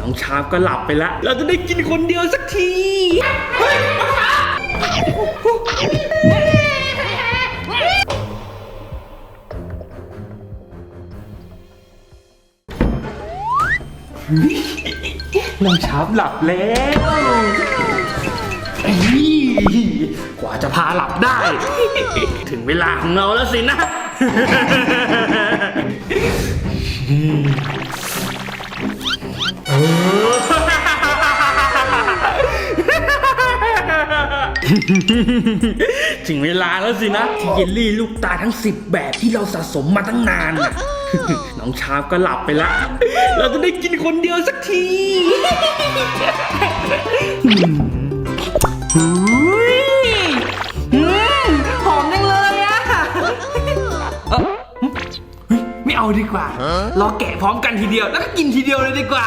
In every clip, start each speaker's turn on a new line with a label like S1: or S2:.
S1: น้องชาบก็หลับไปและเราจะได้กินคนเดียวสักที เฮ้ยน้องชาบน้องชาบหลับแล้วอี้กว่าจะพาหลับได้ ถึงเวลาของเราแล้วสินะ ถึงเวลาแล้วสินะที่เยลลี่ลูกตาทั้ง 10 แบบที่เราสะสมมาตั้งนานน่ะน้องชาบก็หลับไปละ เราจะได้กินคนเดียวสักทีหุยอืมหอมจังเลยอะเอ้าเฮ้ยไม่เอาดีกว่ารอแกะพร้อมกันทีเดียวแล้วก็กินทีเดียวเลยดีกว่า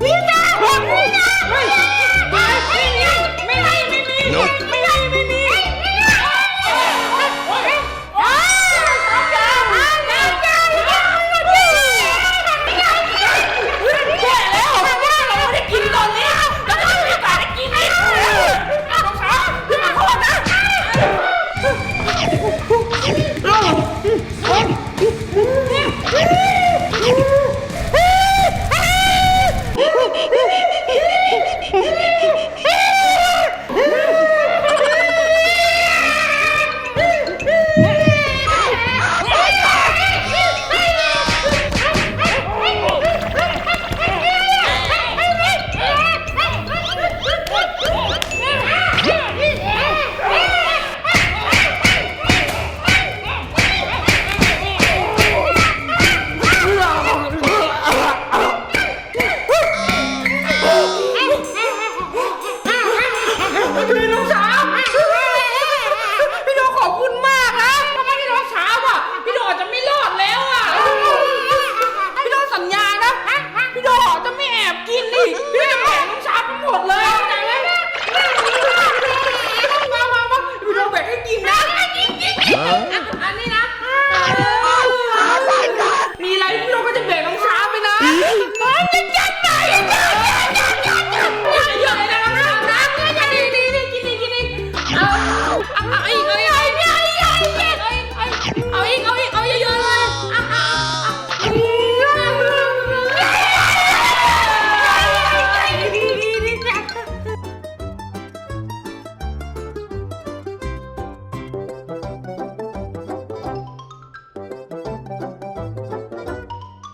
S1: We are Buyurun